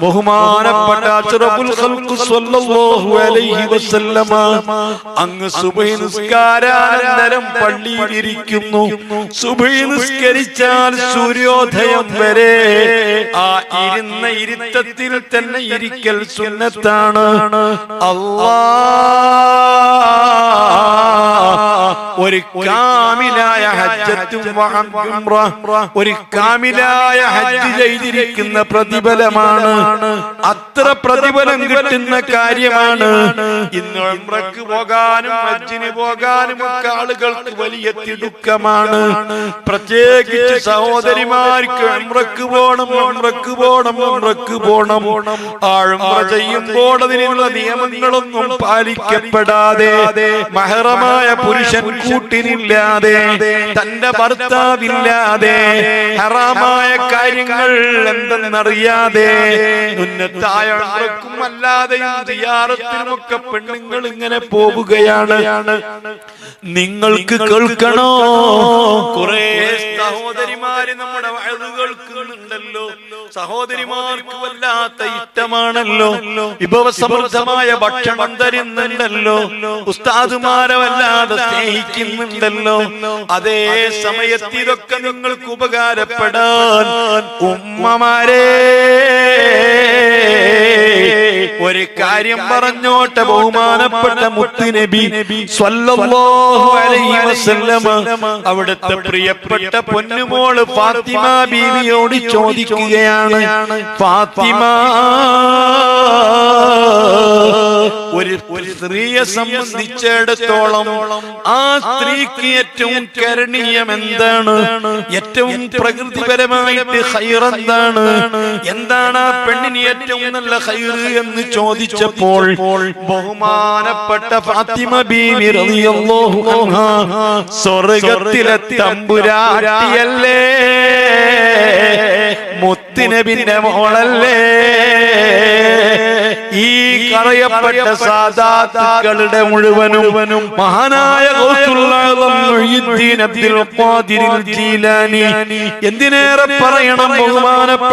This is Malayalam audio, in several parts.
ബഹുമാനപ്പെട്ട ഖൽഖ് സ്വല്ലല്ലാഹു അലൈഹി വസല്ലമ അങ്ങ് സുബഹി നിസ്കാരാനന്തരം പള്ളിയിൽ ഇരിക്കുന്നു സുബഹി നിസ്കരിച്ചാൽ സൂര്യോദയം വരെ ആ ഇരുന്ന ഇരുത്തത്തിൽ തന്നെ ഇരിക്കൽ സുന്നത്താണ്. അല്ലാ ഒരു കാമിലായ ഹജ്ജത്തും ഒരു കാമിലായ ഹജ്ജ് ചെയ്തിരിക്കുന്ന പ്രതിഫലമാണ്. അത്ര പ്രതിഫലം കിട്ടുന്ന കാര്യമാണ് ഇന്ന് ഉംറക്ക് പോകാനും ഹജ്ജിന് പോകാനും ഒക്കെ ആളുകൾക്ക് വലിയ തിടുക്കമാണ്. പ്രത്യേകിച്ച് സഹോദരിമാർക്ക് ഉംറക്ക് പോണം ഉംറക്ക് പോണം ഉംറക്ക് പോണം ആ ഉംറ ചെയ്യുമ്പോൾ അതിനുള്ള നിയമങ്ങളൊന്നും പാലിക്കപ്പെടാതെ മഹറമായ പുരുഷൻ കൂട്ടിനില്ലാതെ തന്റെ ഭർത്താവില്ലാതെ ഹറാമായ കാര്യങ്ങൾ എന്തെന്നറിയാതെ ഉന്നത്തായ അല്ലാതെയും സിയാറത്തിനുമൊക്കെ പെണ്ണുങ്ങൾ ഇങ്ങനെ പോവുകയാണ്. നിങ്ങൾക്ക് കേൾക്കണോ? കുറെ സഹോദരിമാര് നമ്മുടെ കേൾക്കുന്നുണ്ടല്ലോ സഹോദരിമാർക്ക് വല്ലാത്ത ഇഷ്ടമാണല്ലോ. വിഭവസമൃദ്ധമായ ഭക്ഷണം തരുന്നുണ്ടല്ലോ. ഉസ്താദുമാരെ വല്ലാതെ സ്നേഹിക്കുന്നുണ്ടല്ലോ. അതേ സമയത്ത് ഇതൊക്കെ നിങ്ങൾക്ക് ഉപകാരപ്പെടാൻ ഉമ്മമാരെ. ഒരു കാര്യം പറഞ്ഞോട്ടെ ബഹുമാനപ്പെട്ട മുത്തുനബി അവിടുത്തെ പ്രിയപ്പെട്ട പൊന്നുമോൾ ഫാത്തിമ ബീവിയോട് ചോദിക്കുകയാണ്. ഫാത്തിമ ഒരു സ്ത്രീയെ സംബന്ധിച്ചിടത്തോളം ആ സ്ത്രീക്ക് ഏറ്റവും കരണീയം എന്താണ്? ഏറ്റവും പ്രകൃതിപരമായിട്ട് ഹൈർ എന്താണ്? ആ പെണ്ണിന് ഏറ്റവും നല്ല ഹൈർ എന്ന് ചോദിച്ചപ്പോൾ ബഹുമാനപ്പെട്ട ഫാത്തിമ ബീവി റളിയല്ലാഹു അൻഹാ സ്വർഗത്തിലെ തമ്പുരാട്ടിയല്ലേ? മുത്തിനബിന്റെ മോളല്ലേ? ഈ കറയപ്പെട്ട സാദാത്തുക്കളുടെ മുഴുവനും മഹാനായ എന്തിനേറെ പറയണം ബഹുമാനപ്പെട്ട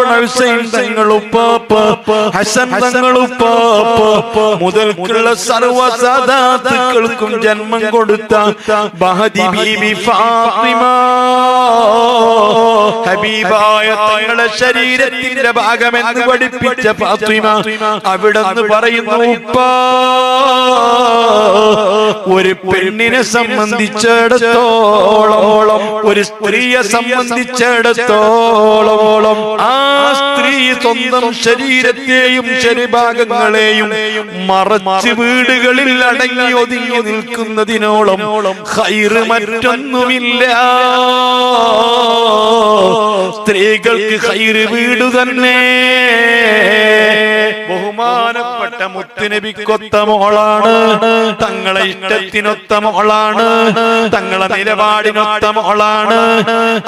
മുതൽക്കുള്ള സർവ സാദാത്തുക്കൾക്കും ജന്മം കൊടുത്ത ബഹദി ബീബി ഫാത്തിമ. ഹബീബായ തങ്ങളെ ശരീരത്തിന്റെ ഭാഗമെന്ന് പഠിപ്പിച്ച ഫാത്തിമ അവിടെ പറയുന്നു ഉപ്പ ഒരു പെണ്ണിനെ സംബന്ധിച്ചിടത്തോളം ഒരു സ്ത്രീയെ സംബന്ധിച്ചിടത്തോളം ആ സ്ത്രീ സ്വന്തം ശരീരത്തെയും ശരീഭാഗങ്ങളെയും മറച്ച് വീടുകളിൽ അടങ്ങി ഒതുങ്ങി നിൽക്കുന്നതിനോളം ഹൈറ് മറ്റൊന്നുമില്ല. സ്ത്രീകൾക്ക് ഹൈറ് വീട് തന്നെ. ബഹുമാനപ്പെട്ട മുത്തുനബിക്കൊത്ത മോളാണ്. തങ്ങളെ ഇഷ്ടത്തിനൊത്ത മോളാണ്. തങ്ങളെ നിലപാടിനൊത്ത മോളാണ്.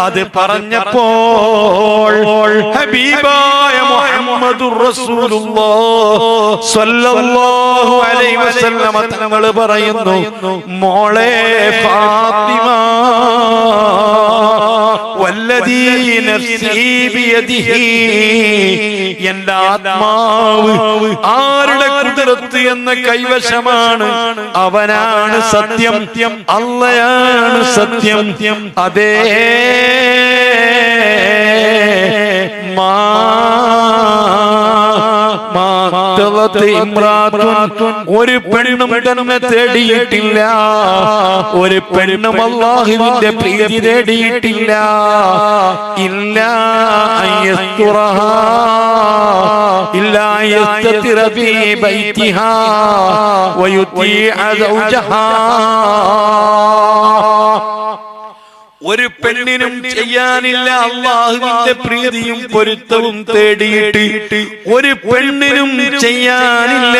അത് പറഞ്ഞപ്പോൾ ഹബീബായ തങ്ങൾ പറയുന്നു മോളെ ഫാത്തിമ എന്റെ ആത്മാവ് ആരുടെ കുതിരത്ത് എന്ന കൈവശമാണ് അവനാണ് സത്യം അല്ലയാണ് സത്യം അതേ മാ ഒരു പെണ്ണും തന്നെ തേടിയിട്ടില്ല ഒരു പെണ്ണും അള്ളാഹുവിന്റെ പ്രീതി തേടിയിട്ടില്ല ഇല്ല അയ്യസ്തുറഹ ഇല്ല يستتر في بيتها ويطيع زوجها ഒരു പെണ്ണിനും ചെയ്യാനില്ല. അള്ളാഹുവിന്റെ പ്രീതിയും പൊരുത്തവും തേടിയിട്ട് ഒരു പെണ്ണിനും ചെയ്യാനില്ല.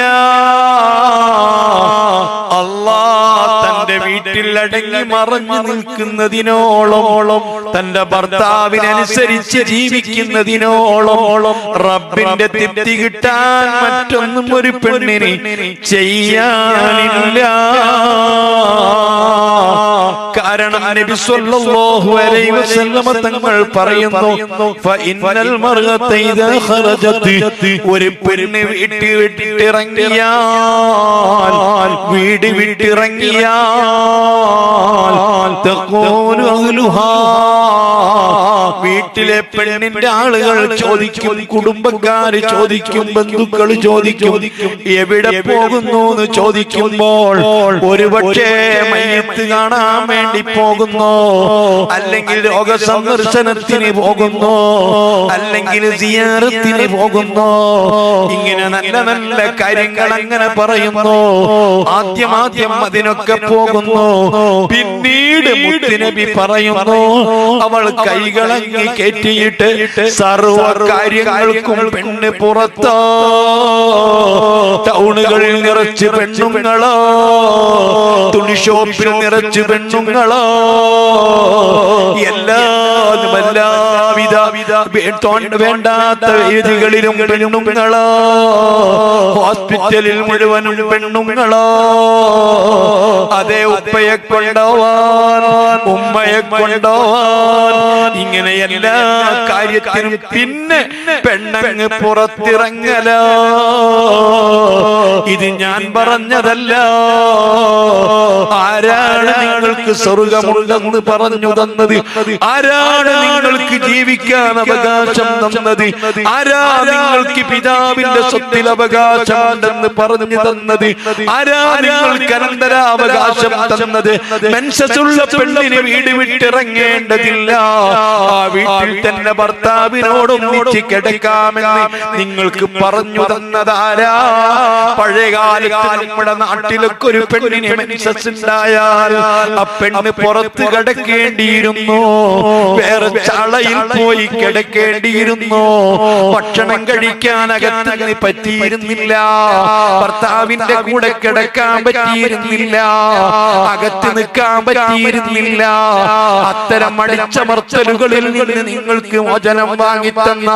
അള്ളാ തന്റെ വീട്ടിൽ അടങ്ങി മറഞ്ഞു നിൽക്കുന്നതിനോളോളം തന്റെ ഭർത്താവിനനുസരിച്ച് ജീവിക്കുന്നതിനോളോളം റബ്ബിന്റെ തൃപ്തി കിട്ടാൻ മറ്റൊന്നും ഒരു പെണ്ണിന് ചെയ്യാനില്ല. കാരണം നബി സല്ലല്ലാഹു അലൈഹി വസല്ലമ തങ്ങൾ പറയുന്നു ഫഇന്നൽ മർഅത ഇദാ ഖറജത് ഒരു പെണ്ണ് വീട്ടി വിട്ടിറങ്ങിയാൽ വീട് വിട്ടിറങ്ങിയാൽ തഖൂലു അഹ്ലുഹാ. വീട്ടിലെ പെണ്ണിന്റെ ആളുകൾ ചോദിക്കും കുടുംബക്കാര് ചോദിക്കും ബന്ധുക്കൾ ചോദിക്കും. എവിടെ പോകുന്നു എന്ന് ചോദിക്കുമ്പോൾ ഒരുപക്ഷെ മയ്യത്ത് കാണാൻ വേണ്ടി പോകുന്നു. അല്ലെങ്കിൽ രോഗസന്ദർശനത്തിന് പോകുന്നു. അല്ലെങ്കിൽ സിയാറത്തിന് പോകുന്നു. ഇങ്ങനെ നല്ല നല്ല കാര്യങ്ങൾ അങ്ങനെ പറയുന്നു. ആദ്യം ആദ്യം അതിനൊക്കെ പോകുന്നു. പിന്നീട് മുത്തുനബി പറയുന്നു. അവൾ കൈകളങ്ങി കയറ്റിയിട്ട് സർവ കാര്യങ്ങൾക്കും പെണ്ണ് പുറത്തോ. ടൗണുകളിൽ നിറച്ച് പെണ്ണുങ്ങളോ. തുണി ഷോപ്പിൽ നിറച്ച് പെണ്ണുങ്ങളോ. എല്ലാതും എല്ലാവിധ വേണ്ടാത്ത വേദികളിലും പെണ്ണുങ്ങളോ? ഹോസ്പിറ്റലിൽ മുഴുവനും പെണ്ണുങ്ങളോ? അതേ ഉപ്പയെ കൊണ്ടോവാൻ ഉമ്മയെ കൊണ്ടോവാൻ ഇങ്ങനെ എല്ലാ കാര്യത്തിനും പിന്നെ പെണ്ണങ്ങ് പുറത്തിറങ്ങലോ. ഇത് ഞാൻ പറഞ്ഞതല്ല. ആരാണ് നിങ്ങൾക്ക് സ്വർഗമുണ്ടെന്ന് പറഞ്ഞു തന്നത്. ആരാണ് നിങ്ങൾക്ക് ജീവിക്കാൻ അവകാശം തന്നത്? ആരാ നിങ്ങൾക്ക് പിതാവിന്റെ സ്വത്തിൽ അവകാശമുണ്ടെന്ന് പറഞ്ഞു തന്നത്? ആരാ നിങ്ങൾക്ക് അനന്തരാവകാശം തന്നത്? മെൻസസുള്ള പെണ്ണിന് വീട് വിട്ടിറങ്ങേണ്ടതില്ല. ആ വീട്ടിൽ തന്നെ ഭർത്താവിനോട് ഒന്നിച്ച് കിടക്കാമെന്ന് നിങ്ങൾക്ക് പറഞ്ഞു തന്നതാരാ പഴയ കാലത്ത് നമ്മുടെ നാട്ടിലൊക്കെ ഒരു പെണ്ണിന് മെൻസസ് ഉണ്ടായാൽ പെണ്ണ് പുറത്ത് കിടക്കേണ്ടിയിരുന്നു. വേറെ ചളയിൽ പോയി കിടക്കേണ്ടിയിരുന്നു. ഭക്ഷണം കഴിക്കാൻ അകത്തിന് പറ്റിയിരുന്നില്ല. ഭർത്താവിന്റെ കൂടെ കിടക്കാൻ പറ്റിയിരുന്നില്ല. അകത്ത് നിൽക്കാൻ പറ്റിയിരുന്നില്ല. അത്തരം അടിച്ചമർത്തലുകളിൽ നിന്ന് നിങ്ങൾക്ക് മോചനം വാങ്ങിത്തന്ന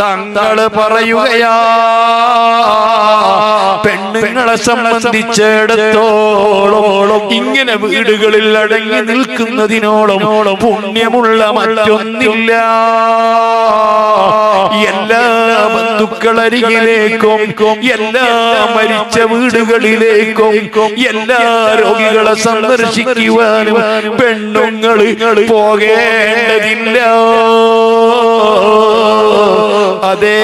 തങ്ങൾ പറയുകയാ. പെണ്ണുങ്ങളെ സംബന്ധിച്ചിടത്തോളം ഇങ്ങനെ വീടുകളിൽ അടങ്ങി നിൽക്കുന്നതിനോളം പുണ്യമുള്ള മറ്റൊന്നില്ല. എല്ലാ ബന്ധുക്കളരികിലേക്കും എല്ലാ മരിച്ച വീടുകളിലേക്കും എല്ലാ രോഗികളെ സന്ദർശിക്കുവാനും പെണ്ണുങ്ങൾ പോകേണ്ടതില്ല. അതേ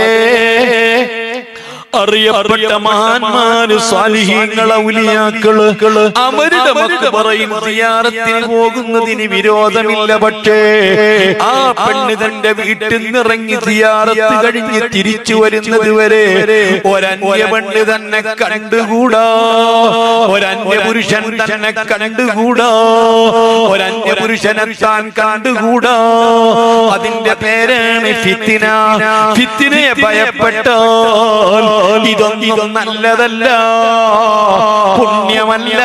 അറിയപ്പെട്ട മഹാന്മാര് സ്വാലിഹീങ്ങളെ ഔലിയാക്കൾ അവരുടെ മക്കൾ പറയും തിയാറത്തിന് പോകുന്നതിന് വിരോധമില്ല പക്ഷേ ആ പെണ്ണ് തന്റെ വീട്ടിൽ നിന്നിറങ്ങി തിയാറത്ത് കഴിഞ്ഞ് തിരിച്ചു വരുന്നത് വരെ ഒരന്യ പെണ്ണ് തന്നെ കണ്ടുകൂടാ? ഒരന്യ പുരുഷൻ തന്നെ കണ്ടുകൂടാ? ഒരന്യപുരുഷനെ താൻ കണ്ടുകൂടാ? അതിന്റെ പേരാണ് ഫിത്തിന. ഫിത്തിനെ. ഭയപ്പെട്ടോ ഇതൊന്നും നല്ലതല്ല. പുണ്യമല്ല.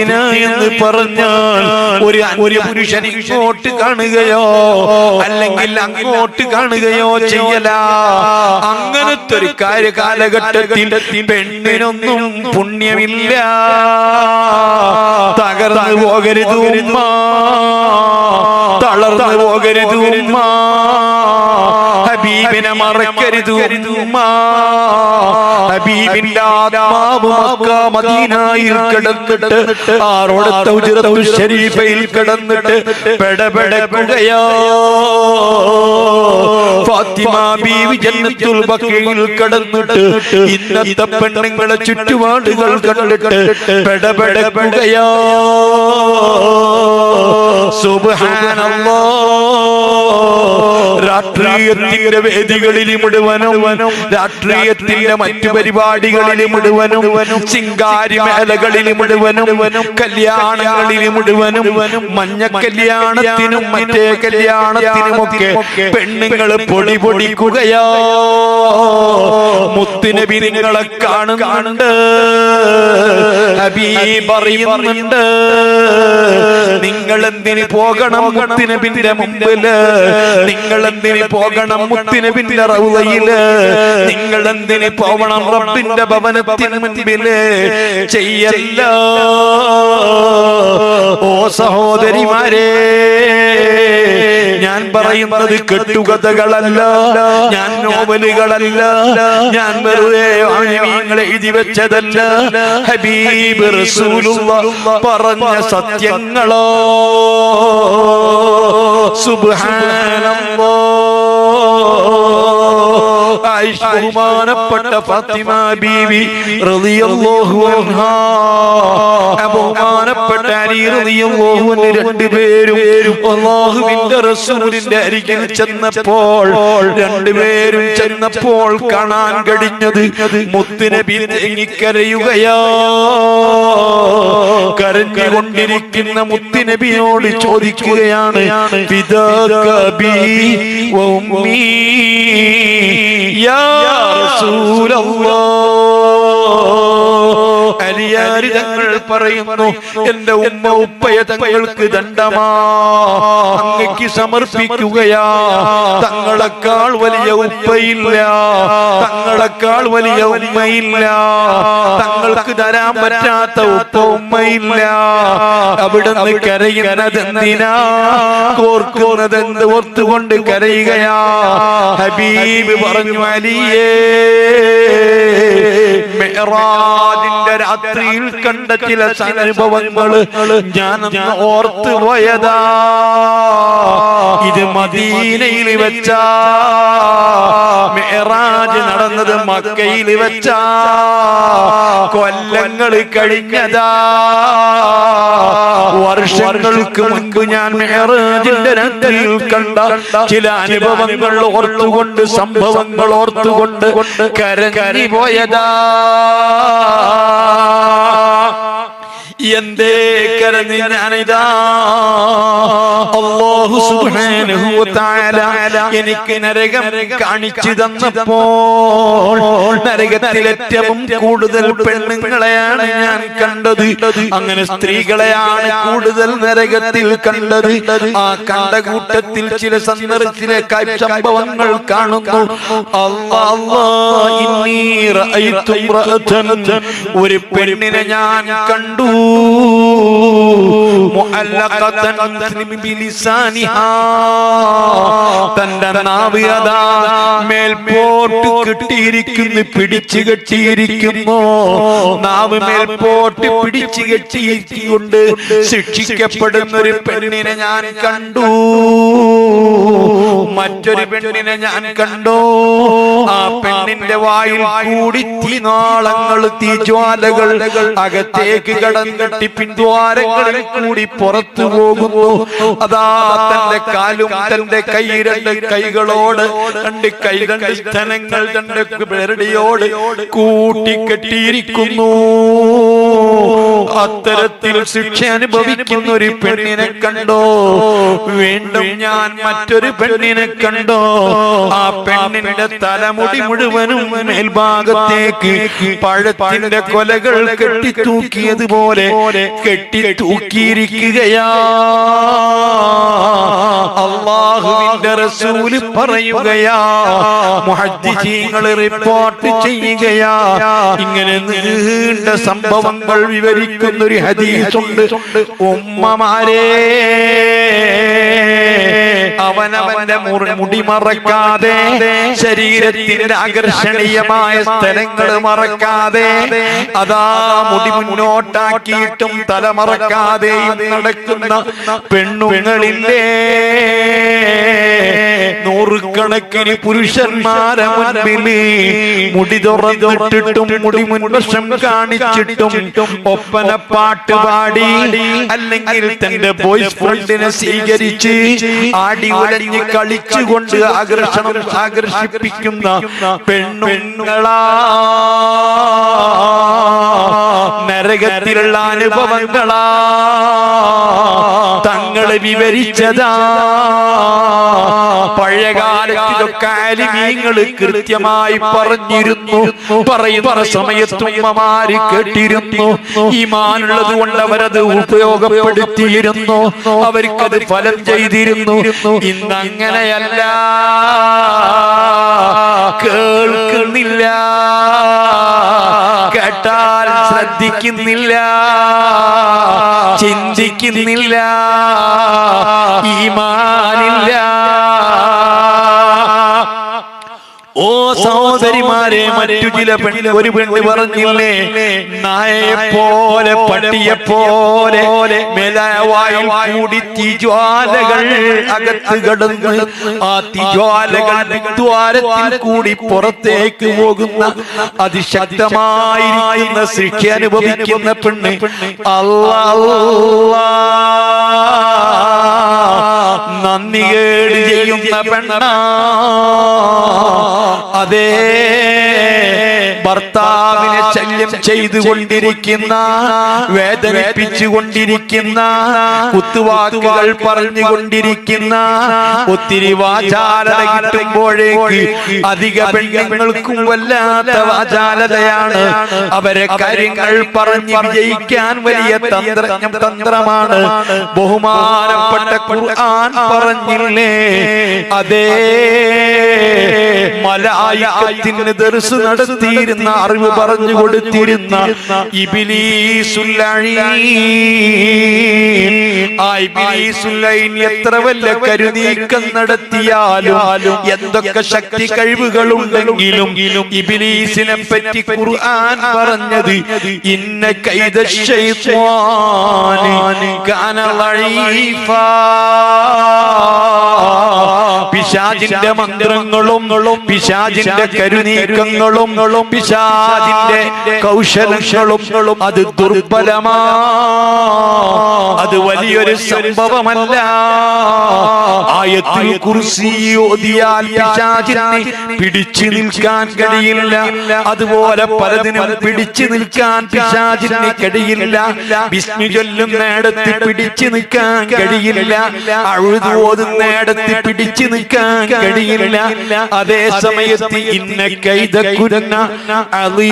ഫിത്തിന എന്ന് പറഞ്ഞാൽ ഒരു ഒരു പുരുഷൻ ഇങ്ങോട്ട് കാണുകയോ അല്ലെങ്കിൽ അങ്ങോട്ട് കാണുകയോ ചെയ്യല. അങ്ങനത്തെ ഒരു കാര്യ കാലഘട്ടത്തിൽ പെണ്ണിനൊന്നും പുണ്യമില്ല. തകർന്നു പോകരുത് തളർന്നു പോകരുത് ഉമ്മ. മറക്കരുത് മക്ക ഫാത്തിമ ബീവി ജന്നത്തുൽ ഇന്നത്തെ പെണ്ണുങ്ങളെ ചുറ്റുപാടുകൾ കണ്ടിട്ട് പെടപെടക്കുകയോ. രാഷ്ട്രീയത്തിന്റെ വേദികളിൽ മുഴുവനും രാഷ്ട്രീയത്തിന്റെ മറ്റു പരിപാടികളിൽ മുഴുവനും ചിങ്കാരി മേലകളിൽ മുഴുവനും കല്യാണങ്ങളിൽ മുഴുവനും മഞ്ഞ കല്യാണത്തിനും മറ്റേ കല്യാണത്തിനുമൊക്കെ പെണ്ണുങ്ങൾ പൊടി പൊടിക്കുകയോ. മുത്തിന് നിങ്ങളെ കാണുന്നുണ്ട്. ഹബീബ് അറിയുന്നുണ്ട് നിങ്ങൾ എന്തിന് പോകണം മുത്തുനബിന്റെ മുമ്പിൽ? നിങ്ങൾ എന്തിന് പോകണം മുത്തുനബിന്റെ റൗലയിൽ? നിങ്ങൾ എന്തിന് പോകണം റബ്ബിന്റെ ഭവനത്തിന് മുൻപിൽ? ചെയ്യല്ല. ഓ സഹോദരിമാരെ ഞാൻ പറയുന്നത് കെട്ടുകഥകളല്ല. ഞാൻ നോവലുകളല്ല. ഞാൻ വെറുതെ എഴുതി വെച്ചതല്ല. ഹബീബ് റസൂലുള്ള പറഞ്ഞ സത്യങ്ങളോ? സുബ്ഹാനല്ലാഹ് ബഹുമാനപ്പെട്ട ഫാത്തിമ ബീവി ബഹുമാനപ്പെട്ട അലി റളിയല്ലാഹു അൻഹു രണ്ടുപേരും അല്ലാഹുവിന്റെ റസൂലിന്റെ അരികിൽ ചെന്നപ്പോൾ രണ്ടുപേരും ചെന്നപ്പോൾ കാണാൻ കഴിഞ്ഞത് മുത്തുനബി തേങ്ങിക്കരയുകയാ. കരഞ്ഞുകൊണ്ടിരിക്കുന്ന മുത്തുനബിയോട് ചോദിക്കുകയാണ് പിതാക ബി വ يا رسول الله അലിയാരി തങ്ങൾ പറയുന്നു എന്റെ ഉമ്മ ഉപ്പയ തങ്ങൾക്ക് ദണ്ഡമാ. അങ്ങക്ക് സമർപ്പിക്കുകയാ. തങ്ങളെക്കാൾ വലിയ ഉപ്പയില്ല. തങ്ങളെക്കാൾ വലിയ ഉമ്മയില്ല. തങ്ങൾക്ക് തരാൻ പറ്റാത്ത ഉപ്പ ഉമ്മയില്ല. അവിടുന്ന് കരയുന്നത് എന്തിനാ കോർക്കുന്നത് എന്ത് ഓർത്തുകൊണ്ട് കരയുകയാ. ഹബീബ് പറഞ്ഞു അലിയേ മെഹറാജിന്റെ രാത്രിയിൽ കണ്ട ചില അനുഭവങ്ങൾ ഞാൻ ഓർത്തു പോയതാ. ഇത് മദീനയിൽ വെച്ച മെഹറാജ് നടന്നത് മക്കയിൽ വെച്ചാ. കൊല്ലങ്ങൾ കഴിഞ്ഞതാ. വർഷങ്ങൾക്ക് മുൻപ് ഞാൻ കണ്ട ചില അനുഭവങ്ങൾ ഓർത്തുകൊണ്ട് സംഭവങ്ങൾ ഓർത്തുകൊണ്ട് കരകരി പോയതാ എന്തേ കരഞ്ഞ് ഞാനിതാ? അല്ലാഹു സുബ്ഹാനഹു എനിക്ക് നരകം കാണിച്ചു തന്നപ്പോൾ നരകത്തിൽ ഏറ്റവും കൂടുതൽ പെണ്ണുങ്ങളെയാണ് ഞാൻ കണ്ടത്. അങ്ങനെ സ്ത്രീകളെയാണ് കൂടുതൽ നരകത്തിൽ കണ്ടത്. ആ കണ്ട കൂട്ടത്തിൽ ചില സന്ദർഭത്തിലെ സംഭവങ്ങൾ കാണുന്നു. ഒരു പെണ്ണിനെ ഞാൻ കണ്ടു. തന്റെ നാവ് അതാ മേൽപോട്ട് കെട്ടിയിരിക്കുന്നു പിടിച്ചു കെട്ടിയിരിക്കുന്നു. നാവ് മേൽപോട്ട് പിടിച്ചു കെട്ടിയിരിക്കൊണ്ട് ശിക്ഷിക്കപ്പെടുന്ന ഒരു പെണ്ണിനെ ഞാൻ കണ്ടു. മറ്റൊരു പെണ്ണിനെ ഞാൻ കണ്ടോ. ആ പെണ്ണിന്റെ വായിൽ കൂടി തീനാളങ്ങൾ തീജ്വാലകൾ അകത്തേക്ക് കടന്നിട്ട് പിന്തുവാരങ്ങളിൽ കൂടി പുറത്തു പോകുന്നു. അതാ തന്റെ കാലും തന്റെ കൈ രണ്ട് കൈകളോട് രണ്ട് കൈ രണ്ട് സ്ഥലങ്ങൾ രണ്ട് പേരടിയോട് കൂട്ടിക്കെട്ടിയിരിക്കുന്നു അത്തരത്തിൽ ശിക്ഷ അനുഭവിക്കുന്ന ഒരു പെണ്ണിനെ കണ്ടോ. വീണ്ടും ഞാൻ മറ്റൊരു പെണ്ണിനെ കണ്ടോ? ആ പെണ്ണിന്റെ തലമുടി മുഴുവനും മേൽഭാഗത്തേക്ക് പഴത്തിന്റെ കൊലകൾ കെട്ടി തൂക്കിയതുപോലെ കെട്ടി തൂക്കിയിരിക്കുകയാ അള്ളാഹുവിന്റെ റസൂൽ പറയുകയാ മുഹദ്ദിസീങ്ങൾ റിപ്പോർട്ട് ചെയ്യുകയാ. ഇങ്ങനെ നീണ്ട സംഭവങ്ങൾ വിവരിക്കുന്ന ഒരു ഹദീസുണ്ട്. ഉമ്മമാരെ. അവനവന്റെ മുടി മറക്കാതെ ശരീരത്തിന്റെ ആകർഷണീയമായ സ്ഥലങ്ങൾ മറക്കാതെ അതാ മുടി മുന്നോട്ടാക്കിയിട്ടും തല മറക്കാതെയും നടക്കുന്ന പെണ്ണുങ്ങളില്ലേ? നൂറുകണക്കിന് പുരുഷന്മാരെ മുടി തുറന്നിട്ടിട്ടും മുടി മുൻവശം കാണിച്ചിട്ടും ഒപ്പന പാട്ട് പാടി അല്ലെങ്കിൽ തന്റെ ബോയ്സ് ഫ്രണ്ടിനെ സ്വീകരിച്ച് ആടി ഉലഞ്ഞ് കളിച്ചുകൊണ്ട് ആകർഷണം ആകർഷിപ്പിക്കുന്ന പെണ്ണുങ്ങളാ. നരകത്തിലുള്ള അനുഭവങ്ങളാ. തങ്ങൾ വിവരിച്ചതാ. പഴയകാലത്ത് ഇതൊക്കെ അലിമീങ്ങൾ കൃത്യമായി പറഞ്ഞിരുന്നു. പറയുന്ന സമയത്ത് ഉമ്മമാര് കേട്ടിരുന്നു. ഈമാനുള്ളത് കൊണ്ട് അവരത് ഉപയോഗപ്പെടുത്തിയിരുന്നു. അവർക്കത് ഫലം ചെയ്തിരുന്നു. ഇന്ന് അങ്ങനെയല്ല കേൾക്കുന്നില്ല. കേട്ടാൽ ശ്രദ്ധിക്കുന്നില്ല. ചിന്തിക്കുന്നില്ല. ഈമാനില്ല ഓ സഹോദരിമാരെ മറ്റു ചില പെണ്ണ് ഒരു പെണ്ണ് പറഞ്ഞില്ലേ? നായയെ പോലെ പട്ടിയെ പോലെ മേലാവായിൽ കൂടി തിജ്വാലകൾ അകത്ത് കടന്ന് ആ തിജ്വാലകൾ ദ്വാരത്തിൽ കൂടി പുറത്തേക്ക് പോകുന്ന അതിശക്തമായിരിക്കുന്ന ശിക്ഷ അനുഭവിക്കുന്ന പെണ്ണ്. അല്ലാ. നന്ദി കേട് ചെയ്യുന്ന പെണ്ണ. അതേ ഭർത്താവിനെ ശല്യം ചെയ്തുകൊണ്ടിരിക്കുന്ന വേദനിപ്പിച്ചുകൊണ്ടിരിക്കുന്ന കുത്തുവാക്കുകൾ പറഞ്ഞുകൊണ്ടിരിക്കുന്ന ഒത്തിരി വാചാലത കിട്ടുമ്പോഴേക്ക് അധിക പെണ്ണുങ്ങൾക്കും വല്ലാത്ത വാചാലതയാണ്. അവരെ കാര്യങ്ങൾ പറഞ്ഞു വിജയിക്കാൻ വലിയ തന്ത്രജ്ഞം തന്ത്രമാണ്. ബഹുമാനപ്പെട്ട ഖുർആൻ പറഞ്ഞില്ലേ? അതേ മലായികത്തിന് ദർസ് നടത്തിയിരുന്ന അറിവ് പറഞ്ഞു കൊടുത്തിരുന്ന എത്ര വല്ല കരുനീക്കം നടത്തിയാലും എന്തൊക്കെ ശക്തി കഴിവുകളുണ്ടെങ്കിലും ഇബിലീസിനെ പറ്റി ഖുർആൻ പറഞ്ഞത് ഇന്ന കൈത ശൈത്വാനി കാന ലഈഫാ. പിശാചിന്റെ മന്ത്രങ്ങളും പിശാചിന്റെ കരുനീക്കങ്ങളും പിശാചിന്റെ കൗശലങ്ങളും അത് ദുർബലമാ. അത് വലിയൊരു സംഭവമല്ല. ആയത്തിൽ കുറിച്ച് ഓതിയാൽ പിശാചിനെ പിടിച്ചു നിൽക്കാൻ കഴിയില്ല. അതുപോലെ പലതിനും പിടിച്ചു നിൽക്കാൻ പിശാചിന് കഴിയില്ല. വിസ്മി ചൊല്ലുന്നിടത്ത് പിടിച്ചു നിൽക്കാൻ കഴിയില്ല. അഴുതു ഓതുന്നിടത്ത് പിടിച്ചു നിൽക്കാൻ കഴിയില്ല അതേ സമയത്ത് ഇന്ന കൈത കുരന്ന അളീ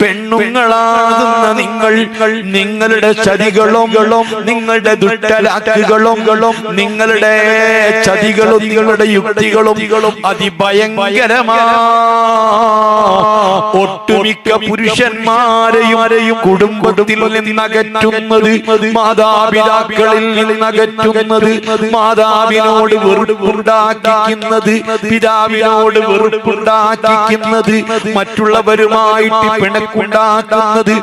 പെണ്ണുങ്ങളാകുന്ന നിങ്ങൾ നിങ്ങളുടെ ചതികളും നിങ്ങളുടെ ദുഷ്ടലാക്കുകളും നിങ്ങളുടെ ചതികളും നിങ്ങളുടെ യുക്തികളും അതിഭയങ്കരമാ. ഒട്ടുമിക്ക പുരുഷന്മാരെയും കുടുംബത്തിൽ നിന്നകറ്റുന്നത് മാതാപിതാക്കളിൽ നിന്നകറ്റുന്നത് മാതാവിനോട് വെറുപ്പുണ്ടാക്കിക്കുന്നത് പിതാവിനോട് വെറുപ്പുണ്ടാക്കിക്കുന്നത് മറ്റുള്ളവരുമായിട്ട് പിണക്കുണ്ടാക്കുന്നത്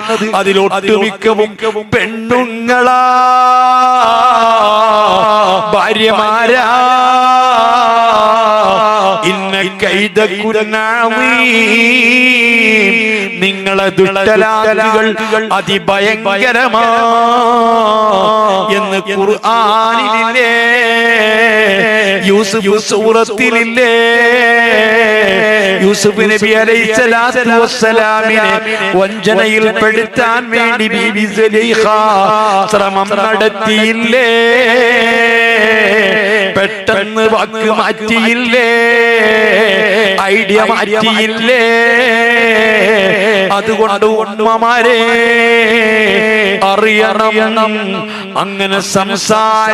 അതിലൊട്ടുമിക്കവും പെണ്ണുങ്ങളാ ഭാര്യമാരാ. ഇന്ന നിങ്ങളെ ദുഷ്ടലാലുകൾ അതിഭയങ്കരമാ എന്ന് ഖുർആനിലില്ലേ യൂസുഫ് സൂറത്തിലില്ലേ യൂസുഫ് നബി വസ്സലാമിനെ വഞ്ചനയിൽ പെടുത്താൻ വേണ്ടി ബീബി ശ്രമം നടത്തിയില്ലേ? പെട്ടെന്ന് വാക്ക് മാറ്റിയില്ലേ? ഐഡിയ മാറ്റിയില്ലേ? അതുകൊണ്ട് ഉമ്മമാരെ അറിയണം. അങ്ങനെ സംസാര